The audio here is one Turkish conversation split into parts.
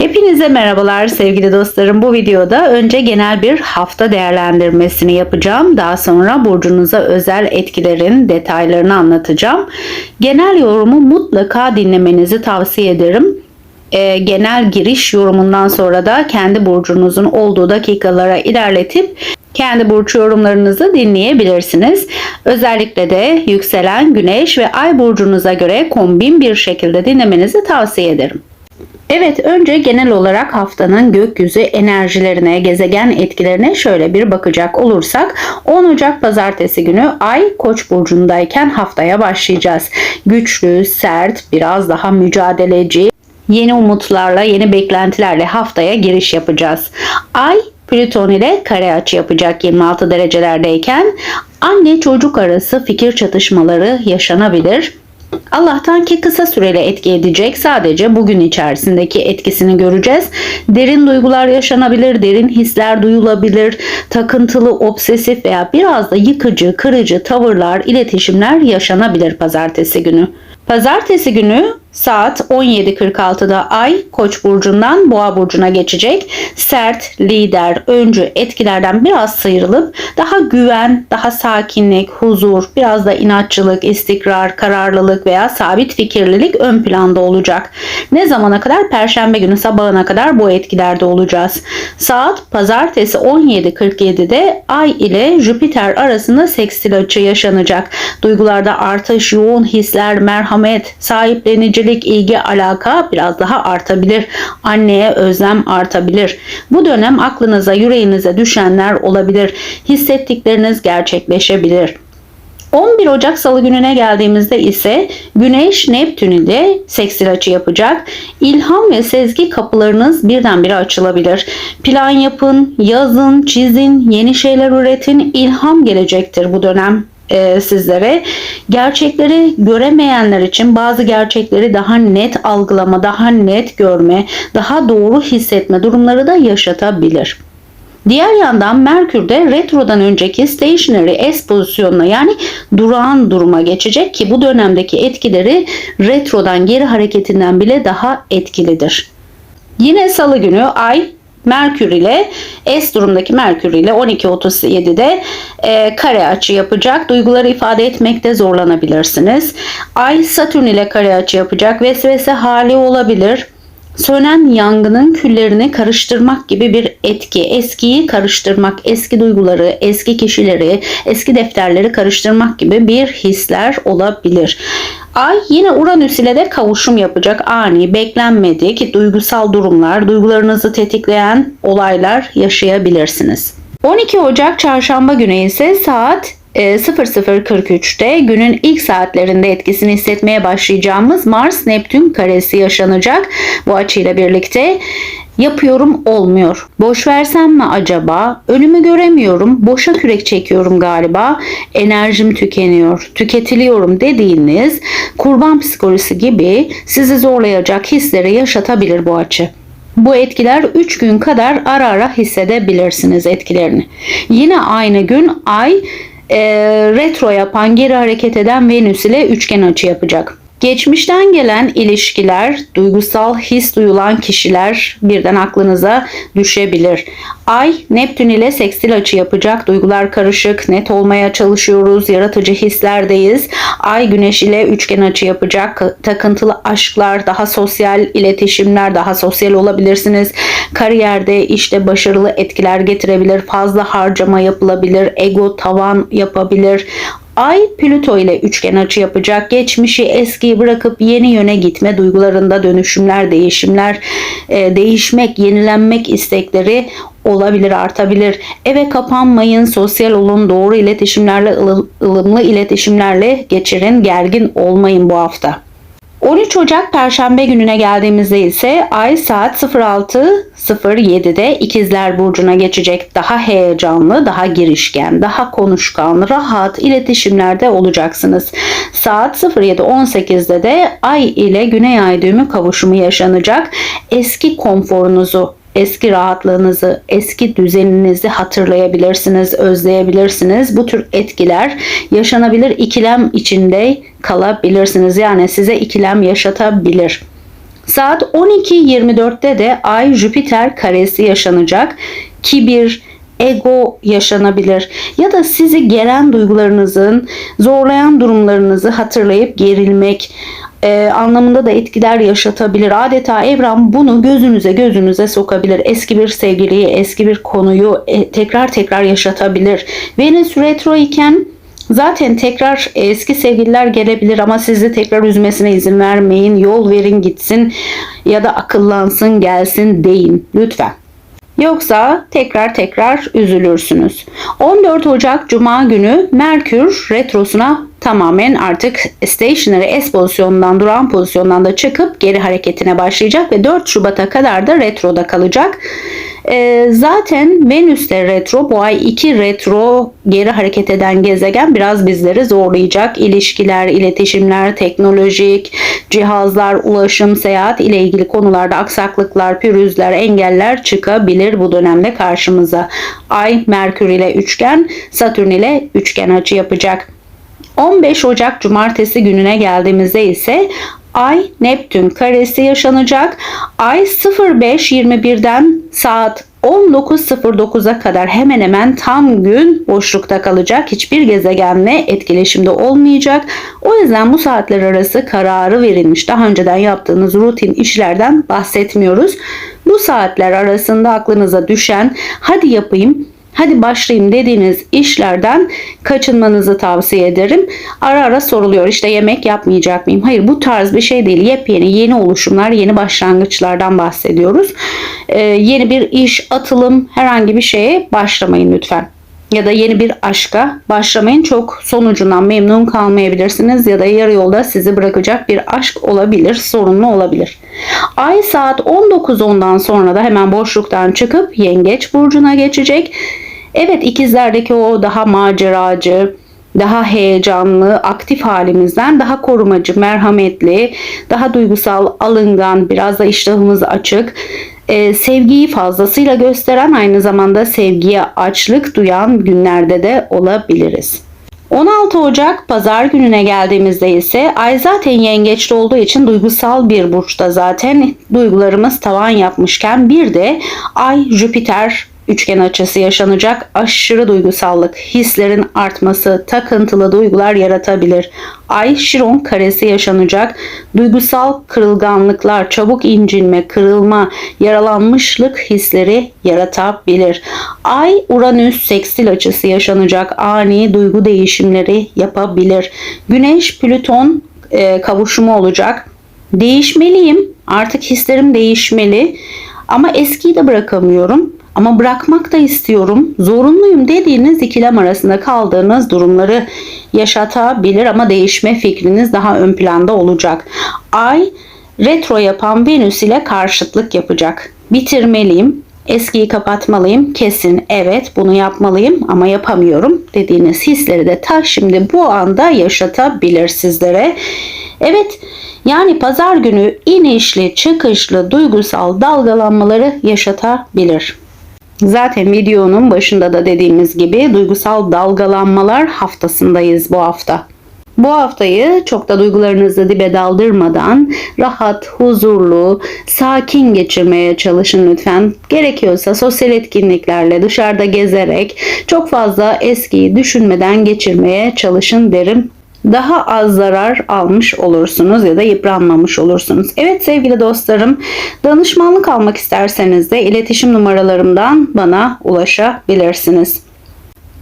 Hepinize merhabalar sevgili dostlarım. Bu videoda önce genel bir hafta değerlendirmesini yapacağım. Daha sonra burcunuza özel etkilerin detaylarını anlatacağım. Genel yorumu mutlaka dinlemenizi tavsiye ederim. Ee, genel giriş yorumundan sonra da kendi burcunuzun olduğu dakikalara ilerletip kendi burç yorumlarınızı dinleyebilirsiniz. Özellikle de yükselen güneş ve ay burcunuza göre kombin bir şekilde dinlemenizi tavsiye ederim. Evet önce genel olarak haftanın gökyüzü enerjilerine, gezegen etkilerine şöyle bir bakacak olursak 10 Ocak pazartesi günü Ay Koç burcundayken haftaya başlayacağız. Güçlü, sert, biraz daha mücadeleci, yeni umutlarla, yeni beklentilerle haftaya giriş yapacağız. Ay Plüton ile kare açı yapacak 26 derecelerdeyken anne çocuk arası fikir çatışmaları yaşanabilir. Allah'tan ki kısa süreli etki edecek sadece bugün içerisindeki etkisini göreceğiz. Derin duygular yaşanabilir, derin hisler duyulabilir, takıntılı, obsesif veya biraz da yıkıcı, kırıcı tavırlar, iletişimler yaşanabilir pazartesi günü. Pazartesi günü saat 17.46'da Ay Koç burcundan Boğa burcuna geçecek. Sert, lider, öncü etkilerden biraz sıyrılıp daha güven, daha sakinlik, huzur, biraz da inatçılık, istikrar, kararlılık veya sabit fikirlilik ön planda olacak. Ne zamana kadar? Perşembe günü sabahına kadar bu etkilerde olacağız. Saat pazartesi 17.47'de Ay ile Jüpiter arasında sekstil açı yaşanacak. Duygularda artış, yoğun hisler, merhamet, sahiplenicilik, ilgi, alaka biraz daha artabilir. Anneye özlem artabilir. Bu dönem aklınıza, yüreğinize düşenler olabilir. Hissettikleriniz gerçekleşebilir. 11 Ocak Salı gününe geldiğimizde ise Güneş Neptün ile seksil açı yapacak. İlham ve sezgi kapılarınız birdenbire açılabilir. Plan yapın, yazın, çizin, yeni şeyler üretin. İlham gelecektir bu dönem e, sizlere. Gerçekleri göremeyenler için bazı gerçekleri daha net algılama, daha net görme, daha doğru hissetme durumları da yaşatabilir. Diğer yandan Merkür de retrodan önceki stationary S pozisyonuna yani durağan duruma geçecek ki bu dönemdeki etkileri retrodan geri hareketinden bile daha etkilidir. Yine salı günü Ay Merkür ile S durumdaki Merkür ile 12.37'de e, kare açı yapacak. Duyguları ifade etmekte zorlanabilirsiniz. Ay Satürn ile kare açı yapacak. Vesvese hali olabilir sönen yangının küllerini karıştırmak gibi bir etki. Eskiyi karıştırmak, eski duyguları, eski kişileri, eski defterleri karıştırmak gibi bir hisler olabilir. Ay yine Uranüs ile de kavuşum yapacak. Ani, beklenmedik duygusal durumlar, duygularınızı tetikleyen olaylar yaşayabilirsiniz. 12 Ocak çarşamba günü ise saat 00.43'te e, günün ilk saatlerinde etkisini hissetmeye başlayacağımız Mars Neptün karesi yaşanacak. Bu açıyla birlikte yapıyorum olmuyor. Boş versem mi acaba? Önümü göremiyorum. Boşa kürek çekiyorum galiba. Enerjim tükeniyor. Tüketiliyorum dediğiniz kurban psikolojisi gibi sizi zorlayacak hisleri yaşatabilir bu açı. Bu etkiler 3 gün kadar ara ara hissedebilirsiniz etkilerini. Yine aynı gün ay e, retro yapan, geri hareket eden Venüs ile üçgen açı yapacak. Geçmişten gelen ilişkiler, duygusal his duyulan kişiler birden aklınıza düşebilir. Ay Neptün ile sekstil açı yapacak. Duygular karışık, net olmaya çalışıyoruz. Yaratıcı hislerdeyiz. Ay Güneş ile üçgen açı yapacak. Takıntılı aşklar, daha sosyal iletişimler, daha sosyal olabilirsiniz. Kariyerde, işte başarılı etkiler getirebilir. Fazla harcama yapılabilir. Ego tavan yapabilir. Ay Plüto ile üçgen açı yapacak. Geçmişi eskiyi bırakıp yeni yöne gitme duygularında dönüşümler, değişimler, e, değişmek, yenilenmek istekleri olabilir, artabilir. Eve kapanmayın, sosyal olun, doğru iletişimlerle, ılımlı iletişimlerle geçirin, gergin olmayın bu hafta. 13 Ocak Perşembe gününe geldiğimizde ise ay saat 06.07'de İkizler Burcu'na geçecek. Daha heyecanlı, daha girişken, daha konuşkan, rahat iletişimlerde olacaksınız. Saat 07.18'de de ay ile güney ay düğümü kavuşumu yaşanacak. Eski konforunuzu eski rahatlığınızı, eski düzeninizi hatırlayabilirsiniz, özleyebilirsiniz. Bu tür etkiler yaşanabilir ikilem içinde kalabilirsiniz. Yani size ikilem yaşatabilir. Saat 12.24'te de Ay Jüpiter karesi yaşanacak. Kibir, ego yaşanabilir ya da sizi gelen duygularınızın, zorlayan durumlarınızı hatırlayıp gerilmek, e, anlamında da etkiler yaşatabilir. Adeta evren bunu gözünüze gözünüze sokabilir. Eski bir sevgiliyi, eski bir konuyu e, tekrar tekrar yaşatabilir. Venüs retro iken Zaten tekrar eski sevgililer gelebilir ama sizi tekrar üzmesine izin vermeyin. Yol verin gitsin ya da akıllansın gelsin deyin lütfen. Yoksa tekrar tekrar üzülürsünüz. 14 Ocak Cuma günü Merkür retrosuna tamamen artık stationary S pozisyonundan duran pozisyondan da çıkıp geri hareketine başlayacak ve 4 Şubat'a kadar da retroda kalacak. E, zaten Venüs'te retro bu ay 2 retro geri hareket eden gezegen biraz bizleri zorlayacak. İlişkiler, iletişimler, teknolojik, cihazlar, ulaşım, seyahat ile ilgili konularda aksaklıklar, pürüzler, engeller çıkabilir bu dönemde karşımıza. Ay Merkür ile üçgen, Satürn ile üçgen açı yapacak. 15 Ocak Cumartesi gününe geldiğimizde ise Ay Neptün karesi yaşanacak. Ay 05.21'den saat 19.09'a kadar hemen hemen tam gün boşlukta kalacak. Hiçbir gezegenle etkileşimde olmayacak. O yüzden bu saatler arası kararı verilmiş. Daha önceden yaptığınız rutin işlerden bahsetmiyoruz. Bu saatler arasında aklınıza düşen hadi yapayım hadi başlayayım dediğiniz işlerden kaçınmanızı tavsiye ederim. Ara ara soruluyor işte yemek yapmayacak mıyım? Hayır bu tarz bir şey değil. Yepyeni yeni oluşumlar, yeni başlangıçlardan bahsediyoruz. Ee, yeni bir iş, atılım herhangi bir şeye başlamayın lütfen ya da yeni bir aşka başlamayın. Çok sonucundan memnun kalmayabilirsiniz ya da yarı yolda sizi bırakacak bir aşk olabilir, sorunlu olabilir. Ay saat 19.10'dan sonra da hemen boşluktan çıkıp Yengeç burcuna geçecek. Evet ikizlerdeki o daha maceracı, daha heyecanlı, aktif halimizden daha korumacı, merhametli, daha duygusal, alıngan, biraz da iştahımız açık, e, sevgiyi fazlasıyla gösteren aynı zamanda sevgiye açlık duyan günlerde de olabiliriz. 16 Ocak pazar gününe geldiğimizde ise ay zaten yengeçte olduğu için duygusal bir burçta zaten duygularımız tavan yapmışken bir de ay Jüpiter üçgen açısı yaşanacak aşırı duygusallık, hislerin artması, takıntılı duygular yaratabilir. Ay Şiron karesi yaşanacak. Duygusal kırılganlıklar, çabuk incinme, kırılma, yaralanmışlık hisleri yaratabilir. Ay Uranüs seksil açısı yaşanacak. Ani duygu değişimleri yapabilir. Güneş Plüton e, kavuşumu olacak. Değişmeliyim. Artık hislerim değişmeli. Ama eskiyi de bırakamıyorum ama bırakmak da istiyorum, zorunluyum dediğiniz ikilem arasında kaldığınız durumları yaşatabilir ama değişme fikriniz daha ön planda olacak. Ay retro yapan Venüs ile karşıtlık yapacak. Bitirmeliyim, eskiyi kapatmalıyım. Kesin evet bunu yapmalıyım ama yapamıyorum dediğiniz hisleri de ta şimdi bu anda yaşatabilir sizlere. Evet yani pazar günü inişli çıkışlı duygusal dalgalanmaları yaşatabilir. Zaten videonun başında da dediğimiz gibi duygusal dalgalanmalar haftasındayız bu hafta. Bu haftayı çok da duygularınızı dibe daldırmadan rahat, huzurlu, sakin geçirmeye çalışın lütfen. Gerekiyorsa sosyal etkinliklerle dışarıda gezerek çok fazla eskiyi düşünmeden geçirmeye çalışın derim daha az zarar almış olursunuz ya da yıpranmamış olursunuz. Evet sevgili dostlarım danışmanlık almak isterseniz de iletişim numaralarımdan bana ulaşabilirsiniz.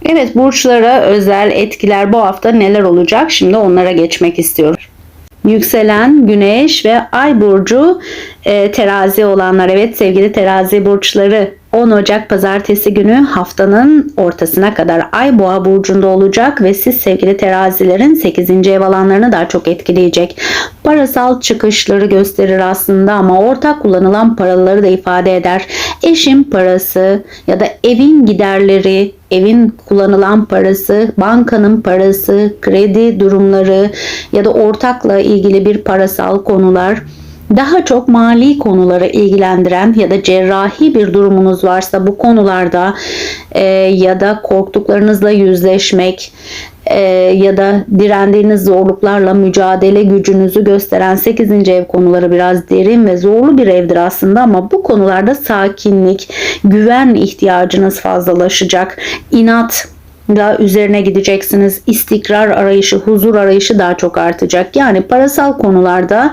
Evet burçlara özel etkiler bu hafta neler olacak? Şimdi onlara geçmek istiyorum. Yükselen Güneş ve Ay burcu e, terazi olanlar evet sevgili terazi burçları 10 Ocak pazartesi günü haftanın ortasına kadar Ay Boğa burcunda olacak ve siz sevgili terazilerin 8. ev alanlarını daha çok etkileyecek. Parasal çıkışları gösterir aslında ama ortak kullanılan paraları da ifade eder. Eşin parası ya da evin giderleri, evin kullanılan parası, bankanın parası, kredi durumları ya da ortakla ilgili bir parasal konular daha çok mali konuları ilgilendiren ya da cerrahi bir durumunuz varsa bu konularda e, ya da korktuklarınızla yüzleşmek, e, ya da direndiğiniz zorluklarla mücadele gücünüzü gösteren 8. ev konuları biraz derin ve zorlu bir evdir aslında ama bu konularda sakinlik, güven ihtiyacınız fazlalaşacak. İnat da üzerine gideceksiniz. İstikrar arayışı, huzur arayışı daha çok artacak. Yani parasal konularda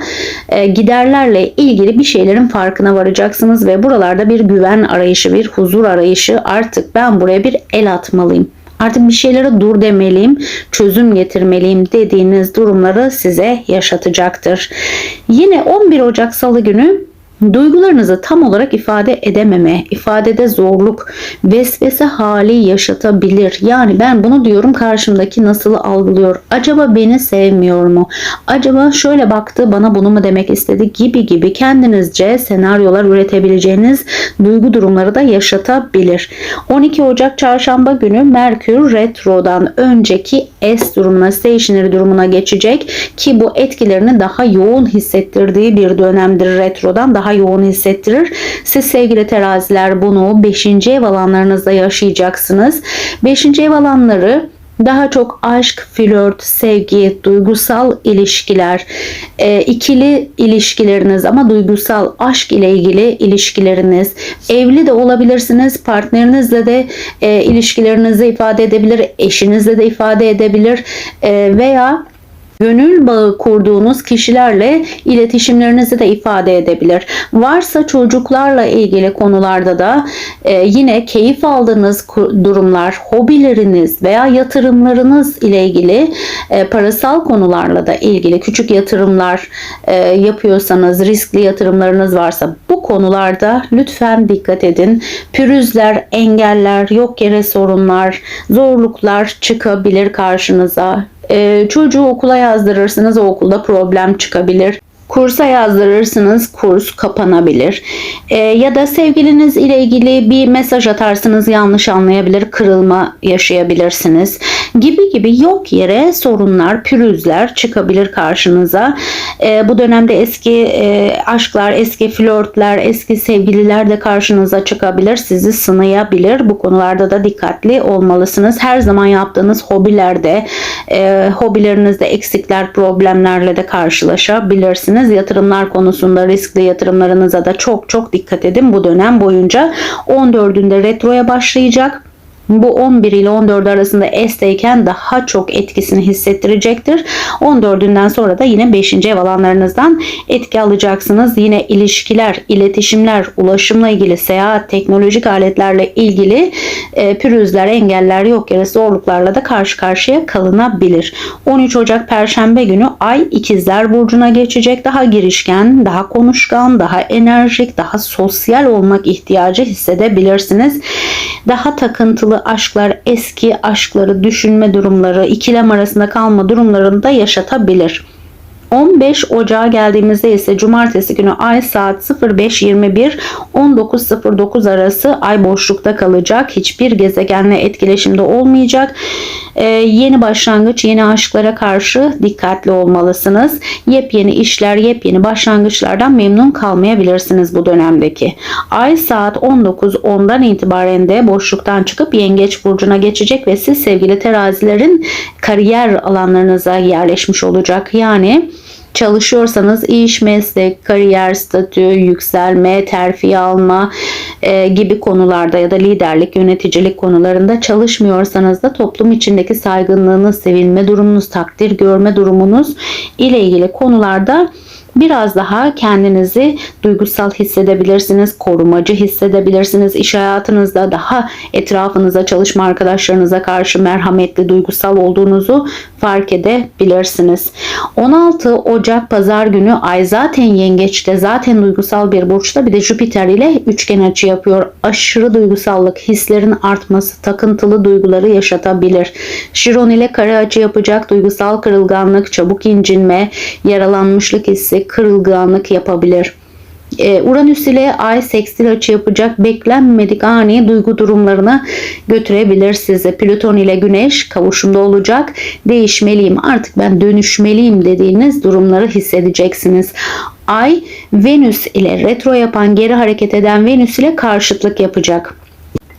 e, giderlerle ilgili bir şeylerin farkına varacaksınız ve buralarda bir güven arayışı, bir huzur arayışı artık ben buraya bir el atmalıyım. Artık bir şeylere dur demeliyim, çözüm getirmeliyim dediğiniz durumları size yaşatacaktır. Yine 11 Ocak Salı günü Duygularınızı tam olarak ifade edememe, ifadede zorluk, vesvese hali yaşatabilir. Yani ben bunu diyorum karşımdaki nasıl algılıyor? Acaba beni sevmiyor mu? Acaba şöyle baktı bana bunu mu demek istedi gibi gibi kendinizce senaryolar üretebileceğiniz duygu durumları da yaşatabilir. 12 Ocak çarşamba günü Merkür retrodan önceki S durumuna, stationary durumuna geçecek ki bu etkilerini daha yoğun hissettirdiği bir dönemdir retrodan daha daha yoğun hissettirir. Siz sevgili teraziler bunu 5. ev alanlarınızda yaşayacaksınız. 5. ev alanları daha çok aşk, flört, sevgi, duygusal ilişkiler, e, ikili ilişkileriniz ama duygusal aşk ile ilgili ilişkileriniz, evli de olabilirsiniz, partnerinizle de e, ilişkilerinizi ifade edebilir, eşinizle de ifade edebilir e, veya gönül bağı kurduğunuz kişilerle iletişimlerinizi de ifade edebilir. Varsa çocuklarla ilgili konularda da e, yine keyif aldığınız durumlar, hobileriniz veya yatırımlarınız ile ilgili e, parasal konularla da ilgili küçük yatırımlar e, yapıyorsanız, riskli yatırımlarınız varsa bu konularda lütfen dikkat edin. Pürüzler, engeller, yok yere sorunlar, zorluklar çıkabilir karşınıza. E, çocuğu okula yazdırırsınız o okulda problem çıkabilir. Kursa yazdırırsınız, kurs kapanabilir. E, ya da sevgiliniz ile ilgili bir mesaj atarsınız, yanlış anlayabilir, kırılma yaşayabilirsiniz. Gibi gibi yok yere sorunlar, pürüzler çıkabilir karşınıza. E, bu dönemde eski e, aşklar, eski flörtler, eski sevgililer de karşınıza çıkabilir. Sizi sınayabilir. Bu konularda da dikkatli olmalısınız. Her zaman yaptığınız hobilerde, e, hobilerinizde eksikler, problemlerle de karşılaşabilirsiniz yapabilirsiniz. Yatırımlar konusunda riskli yatırımlarınıza da çok çok dikkat edin bu dönem boyunca. 14'ünde retroya başlayacak. Bu 11 ile 14 arasında S'teyken daha çok etkisini hissettirecektir. 14'ünden sonra da yine 5. ev alanlarınızdan etki alacaksınız. Yine ilişkiler, iletişimler, ulaşımla ilgili, seyahat, teknolojik aletlerle ilgili e, pürüzler, engeller yok yere zorluklarla da karşı karşıya kalınabilir. 13 Ocak Perşembe günü Ay ikizler burcuna geçecek. Daha girişken, daha konuşkan, daha enerjik, daha sosyal olmak ihtiyacı hissedebilirsiniz. Daha takıntılı takıntılı aşklar eski aşkları düşünme durumları, ikilem arasında kalma durumlarını da yaşatabilir. 15 Ocağa geldiğimizde ise cumartesi günü ay saat 05.21-19.09 arası ay boşlukta kalacak. Hiçbir gezegenle etkileşimde olmayacak. Ee, yeni başlangıç, yeni aşklara karşı dikkatli olmalısınız. Yepyeni işler, yepyeni başlangıçlardan memnun kalmayabilirsiniz bu dönemdeki. Ay saat 19.10'dan itibaren de boşluktan çıkıp yengeç burcuna geçecek ve siz sevgili terazilerin kariyer alanlarınıza yerleşmiş olacak. Yani çalışıyorsanız iş, meslek, kariyer, statü, yükselme, terfi alma e, gibi konularda ya da liderlik, yöneticilik konularında çalışmıyorsanız da toplum içindeki saygınlığınız, sevilme durumunuz, takdir görme durumunuz ile ilgili konularda biraz daha kendinizi duygusal hissedebilirsiniz, korumacı hissedebilirsiniz. İş hayatınızda daha etrafınıza, çalışma arkadaşlarınıza karşı merhametli, duygusal olduğunuzu fark edebilirsiniz. 16 Ocak pazar günü ay zaten yengeçte, zaten duygusal bir burçta bir de Jüpiter ile üçgen açı yapıyor. Aşırı duygusallık, hislerin artması, takıntılı duyguları yaşatabilir. Şiron ile kare açı yapacak duygusal kırılganlık, çabuk incinme, yaralanmışlık hissi, kırılganlık yapabilir. Ee, Uranüs ile Ay sekstil açı yapacak beklenmedik ani duygu durumlarına götürebilir sizi. Plüton ile Güneş kavuşumda olacak. Değişmeliyim artık ben dönüşmeliyim dediğiniz durumları hissedeceksiniz. Ay Venüs ile retro yapan geri hareket eden Venüs ile karşıtlık yapacak.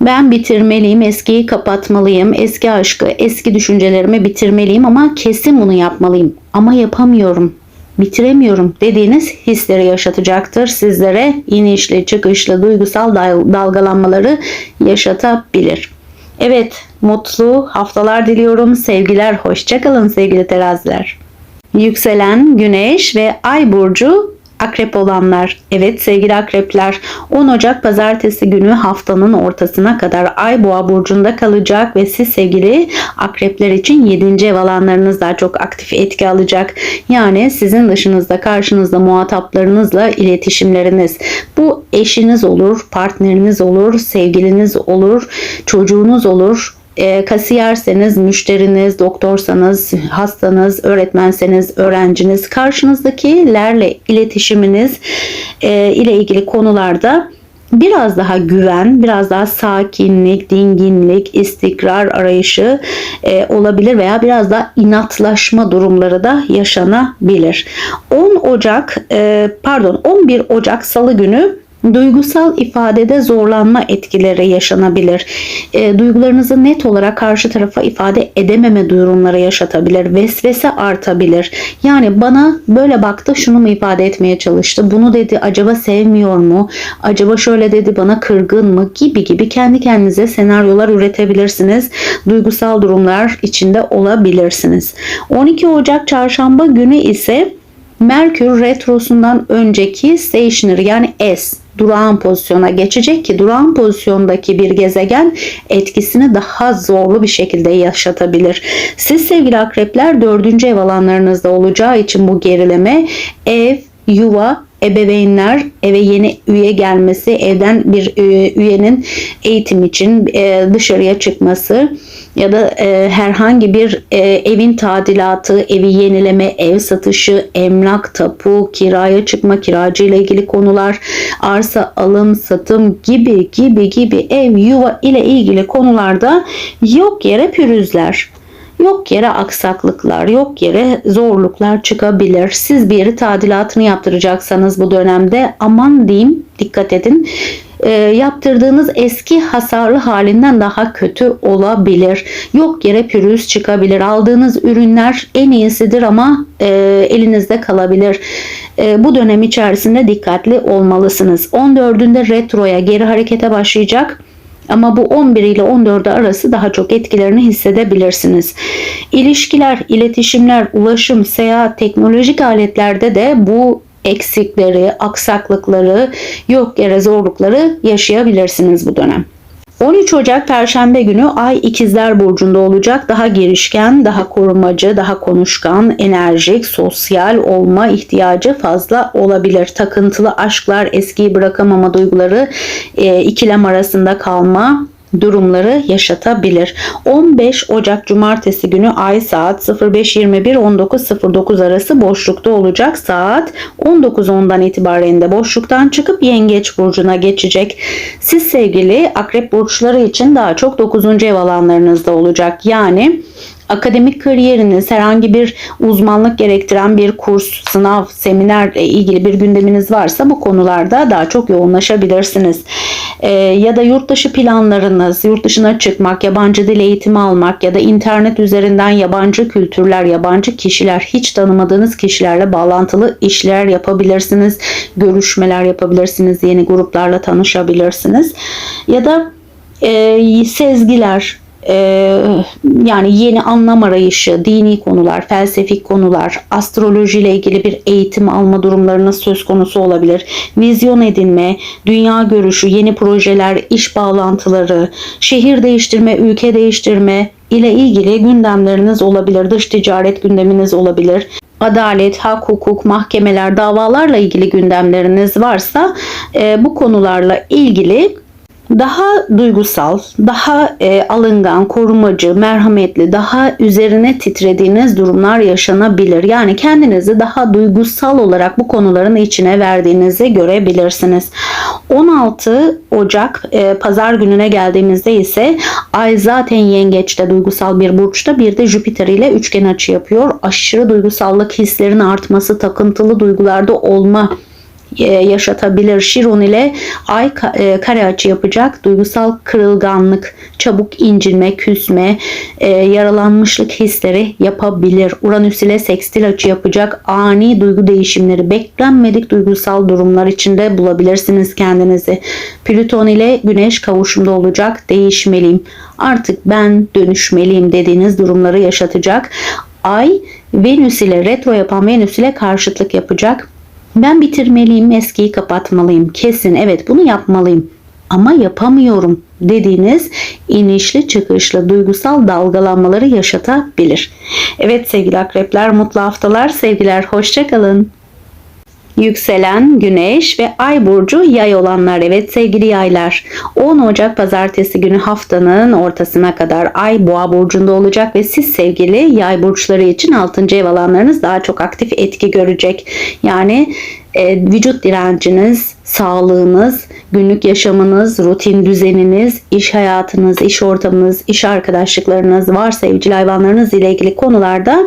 Ben bitirmeliyim, eskiyi kapatmalıyım, eski aşkı, eski düşüncelerimi bitirmeliyim ama kesin bunu yapmalıyım. Ama yapamıyorum, bitiremiyorum dediğiniz hisleri yaşatacaktır. Sizlere inişli çıkışlı duygusal dal- dalgalanmaları yaşatabilir. Evet, mutlu haftalar diliyorum. Sevgiler, hoşçakalın sevgili teraziler. Yükselen Güneş ve Ay burcu Akrep olanlar. Evet sevgili akrepler 10 Ocak pazartesi günü haftanın ortasına kadar Ay Boğa burcunda kalacak ve siz sevgili akrepler için 7. ev alanlarınız daha çok aktif etki alacak. Yani sizin dışınızda karşınızda muhataplarınızla iletişimleriniz. Bu eşiniz olur, partneriniz olur, sevgiliniz olur, çocuğunuz olur, e, kasiyerseniz, müşteriniz, doktorsanız, hastanız, öğretmenseniz, öğrenciniz, karşınızdakilerle iletişiminiz e, ile ilgili konularda biraz daha güven, biraz daha sakinlik, dinginlik, istikrar arayışı e, olabilir veya biraz daha inatlaşma durumları da yaşanabilir. 10 Ocak, e, pardon 11 Ocak Salı günü Duygusal ifadede zorlanma etkileri yaşanabilir. E, duygularınızı net olarak karşı tarafa ifade edememe durumları yaşatabilir. Vesvese artabilir. Yani bana böyle baktı şunu mu ifade etmeye çalıştı? Bunu dedi acaba sevmiyor mu? Acaba şöyle dedi bana kırgın mı? Gibi gibi kendi kendinize senaryolar üretebilirsiniz. Duygusal durumlar içinde olabilirsiniz. 12 Ocak çarşamba günü ise Merkür retrosundan önceki stationary yani S durağan pozisyona geçecek ki durağan pozisyondaki bir gezegen etkisini daha zorlu bir şekilde yaşatabilir. Siz sevgili akrepler dördüncü ev alanlarınızda olacağı için bu gerileme ev, yuva, ebeveynler eve yeni üye gelmesi, evden bir e, üyenin eğitim için e, dışarıya çıkması ya da e, herhangi bir evin tadilatı, evi yenileme, ev satışı, emlak, tapu, kiraya çıkma, kiracı ile ilgili konular, arsa alım, satım gibi gibi gibi ev, yuva ile ilgili konularda yok yere pürüzler Yok yere aksaklıklar, yok yere zorluklar çıkabilir. Siz bir yeri tadilatını yaptıracaksanız bu dönemde aman diyeyim dikkat edin e, yaptırdığınız eski hasarlı halinden daha kötü olabilir. Yok yere pürüz çıkabilir. Aldığınız ürünler en iyisidir ama e, elinizde kalabilir. E, bu dönem içerisinde dikkatli olmalısınız. 14'ünde retroya geri harekete başlayacak. Ama bu 11 ile 14 arası daha çok etkilerini hissedebilirsiniz. İlişkiler, iletişimler, ulaşım, seyahat, teknolojik aletlerde de bu eksikleri, aksaklıkları, yok yere zorlukları yaşayabilirsiniz bu dönem. 13 Ocak Perşembe günü Ay İkizler Burcu'nda olacak. Daha girişken, daha korumacı, daha konuşkan, enerjik, sosyal olma ihtiyacı fazla olabilir. Takıntılı aşklar, eskiyi bırakamama duyguları, e, ikilem arasında kalma, durumları yaşatabilir. 15 Ocak Cumartesi günü ay saat 05.21-19.09 arası boşlukta olacak. Saat 19.10'dan itibaren de boşluktan çıkıp Yengeç Burcu'na geçecek. Siz sevgili Akrep Burçları için daha çok 9. ev alanlarınızda olacak. Yani akademik kariyeriniz, herhangi bir uzmanlık gerektiren bir kurs, sınav, seminerle ilgili bir gündeminiz varsa bu konularda daha çok yoğunlaşabilirsiniz. E, ya da yurt dışı planlarınız, yurt dışına çıkmak, yabancı dil eğitimi almak ya da internet üzerinden yabancı kültürler, yabancı kişiler, hiç tanımadığınız kişilerle bağlantılı işler yapabilirsiniz, görüşmeler yapabilirsiniz, yeni gruplarla tanışabilirsiniz. Ya da e, sezgiler, yani yeni anlam arayışı, dini konular, felsefik konular, astroloji ile ilgili bir eğitim alma durumlarının söz konusu olabilir. Vizyon edinme, dünya görüşü, yeni projeler, iş bağlantıları, şehir değiştirme, ülke değiştirme ile ilgili gündemleriniz olabilir. Dış ticaret gündeminiz olabilir adalet, hak, hukuk, mahkemeler, davalarla ilgili gündemleriniz varsa e, bu konularla ilgili daha duygusal, daha e, alıngan, korumacı, merhametli, daha üzerine titrediğiniz durumlar yaşanabilir. Yani kendinizi daha duygusal olarak bu konuların içine verdiğinizi görebilirsiniz. 16 Ocak e, pazar gününe geldiğimizde ise Ay zaten yengeçte duygusal bir burçta bir de Jüpiter ile üçgen açı yapıyor. Aşırı duygusallık hislerin artması, takıntılı duygularda olma yaşatabilir. Şiron ile ay e, kare açı yapacak. Duygusal kırılganlık, çabuk incinme, küsme, e, yaralanmışlık hisleri yapabilir. Uranüs ile sekstil açı yapacak. Ani duygu değişimleri, beklenmedik duygusal durumlar içinde bulabilirsiniz kendinizi. Plüton ile Güneş kavuşumda olacak. Değişmeliyim. Artık ben dönüşmeliyim dediğiniz durumları yaşatacak. Ay Venüs ile retro yapan Venüs ile karşıtlık yapacak. Ben bitirmeliyim, eskiyi kapatmalıyım. Kesin evet bunu yapmalıyım ama yapamıyorum dediğiniz inişli çıkışlı duygusal dalgalanmaları yaşatabilir. Evet sevgili akrepler mutlu haftalar sevgiler hoşçakalın. Yükselen Güneş ve Ay burcu Yay olanlar evet sevgili Yaylar 10 Ocak pazartesi günü haftanın ortasına kadar Ay Boğa burcunda olacak ve siz sevgili Yay burçları için 6. ev alanlarınız daha çok aktif etki görecek. Yani e, vücut direnciniz, sağlığınız, günlük yaşamınız, rutin düzeniniz, iş hayatınız, iş ortamınız, iş arkadaşlıklarınız, varsa evcil hayvanlarınız ile ilgili konularda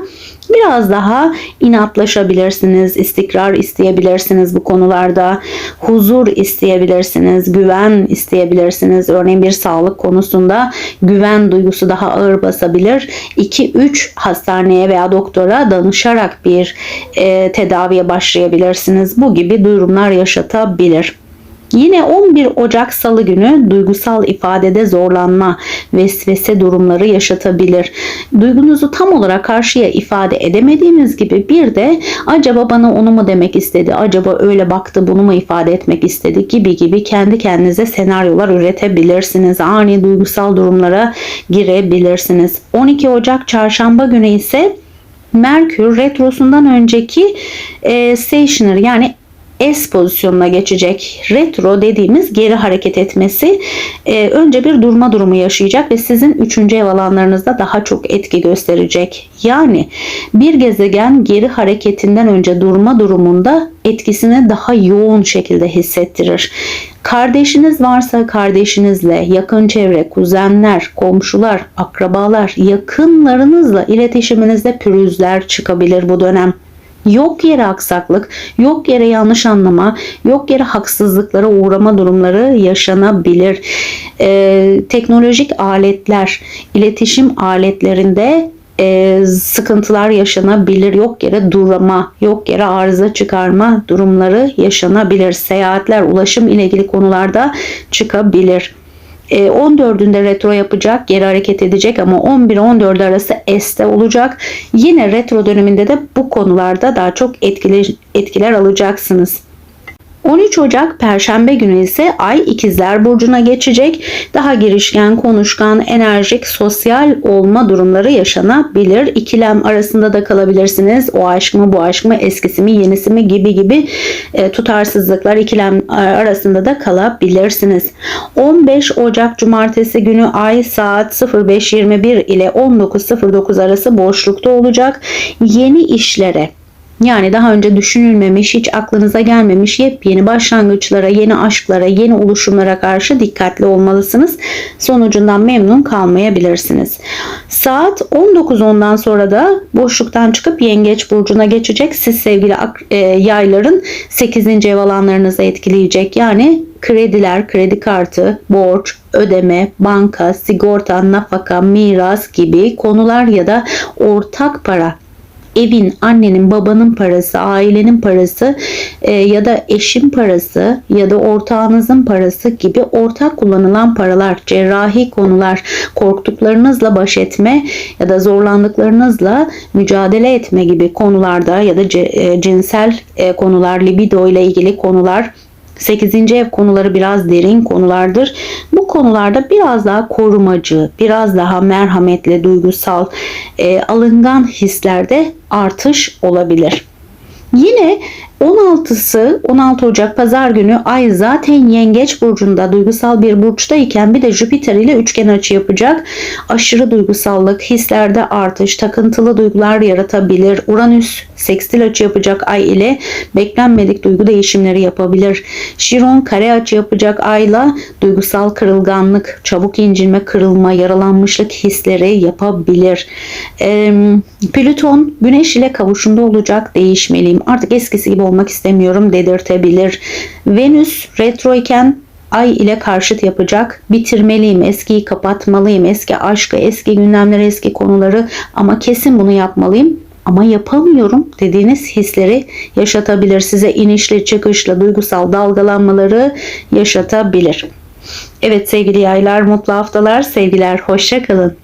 biraz daha inatlaşabilirsiniz, istikrar isteyebilirsiniz bu konularda, huzur isteyebilirsiniz, güven isteyebilirsiniz. Örneğin bir sağlık konusunda güven duygusu daha ağır basabilir. 2-3 hastaneye veya doktora danışarak bir e, tedaviye başlayabilirsiniz. Bu gibi durumlar yaşatabilir. Yine 11 Ocak Salı günü duygusal ifadede zorlanma, vesvese durumları yaşatabilir. Duygunuzu tam olarak karşıya ifade edemediğiniz gibi bir de acaba bana onu mu demek istedi, acaba öyle baktı bunu mu ifade etmek istedi gibi gibi kendi kendinize senaryolar üretebilirsiniz. Ani duygusal durumlara girebilirsiniz. 12 Ocak Çarşamba günü ise Merkür retrosundan önceki e, stationary yani S pozisyonuna geçecek. Retro dediğimiz geri hareket etmesi e, önce bir durma durumu yaşayacak ve sizin 3. ev alanlarınızda daha çok etki gösterecek. Yani bir gezegen geri hareketinden önce durma durumunda etkisini daha yoğun şekilde hissettirir. Kardeşiniz varsa kardeşinizle, yakın çevre, kuzenler, komşular, akrabalar, yakınlarınızla iletişiminizde pürüzler çıkabilir bu dönem. Yok yere aksaklık, yok yere yanlış anlama, yok yere haksızlıklara uğrama durumları yaşanabilir. Ee, teknolojik aletler, iletişim aletlerinde e, sıkıntılar yaşanabilir. Yok yere durama, yok yere arıza çıkarma durumları yaşanabilir. Seyahatler, ulaşım ile ilgili konularda çıkabilir. 14'ünde e, retro yapacak, geri hareket edecek ama 11-14 arası S'te olacak. Yine retro döneminde de bu konularda daha çok etkili, etkiler alacaksınız. 13 Ocak Perşembe günü ise Ay İkizler Burcu'na geçecek. Daha girişken, konuşkan, enerjik, sosyal olma durumları yaşanabilir. İkilem arasında da kalabilirsiniz. O aşk mı, bu aşk mı, eskisi mi, yenisi mi gibi gibi e, tutarsızlıklar ikilem arasında da kalabilirsiniz. 15 Ocak Cumartesi günü Ay saat 05.21 ile 19.09 arası boşlukta olacak. Yeni işlere yani daha önce düşünülmemiş, hiç aklınıza gelmemiş yepyeni başlangıçlara, yeni aşklara, yeni oluşumlara karşı dikkatli olmalısınız. Sonucundan memnun kalmayabilirsiniz. Saat 19.10'dan sonra da boşluktan çıkıp Yengeç burcuna geçecek. Siz sevgili e, yayların 8. ev alanlarınızı etkileyecek. Yani krediler, kredi kartı, borç, ödeme, banka, sigorta, nafaka, miras gibi konular ya da ortak para evin, annenin, babanın parası, ailenin parası e, ya da eşin parası ya da ortağınızın parası gibi ortak kullanılan paralar, cerrahi konular, korktuklarınızla baş etme ya da zorlandıklarınızla mücadele etme gibi konularda ya da e, cinsel e, konular, libido ile ilgili konular 8. ev konuları biraz derin konulardır. Bu konularda biraz daha korumacı, biraz daha merhametli, duygusal, e, alıngan hislerde artış olabilir. Yine 16'sı 16 Ocak pazar günü ay zaten yengeç burcunda duygusal bir burçtayken bir de Jüpiter ile üçgen açı yapacak. Aşırı duygusallık, hislerde artış, takıntılı duygular yaratabilir. Uranüs sekstil açı yapacak ay ile beklenmedik duygu değişimleri yapabilir. Şiron kare açı yapacak ayla duygusal kırılganlık, çabuk incinme, kırılma, yaralanmışlık hisleri yapabilir. Ee, Plüton güneş ile kavuşumda olacak değişmeliyim. Artık eskisi gibi olmak istemiyorum dedirtebilir. Venüs retro iken ay ile karşıt yapacak. Bitirmeliyim, eskiyi kapatmalıyım, eski aşkı, eski gündemleri, eski konuları ama kesin bunu yapmalıyım ama yapamıyorum dediğiniz hisleri yaşatabilir. Size inişli çıkışlı duygusal dalgalanmaları yaşatabilir. Evet sevgili yaylar mutlu haftalar sevgiler hoşça kalın.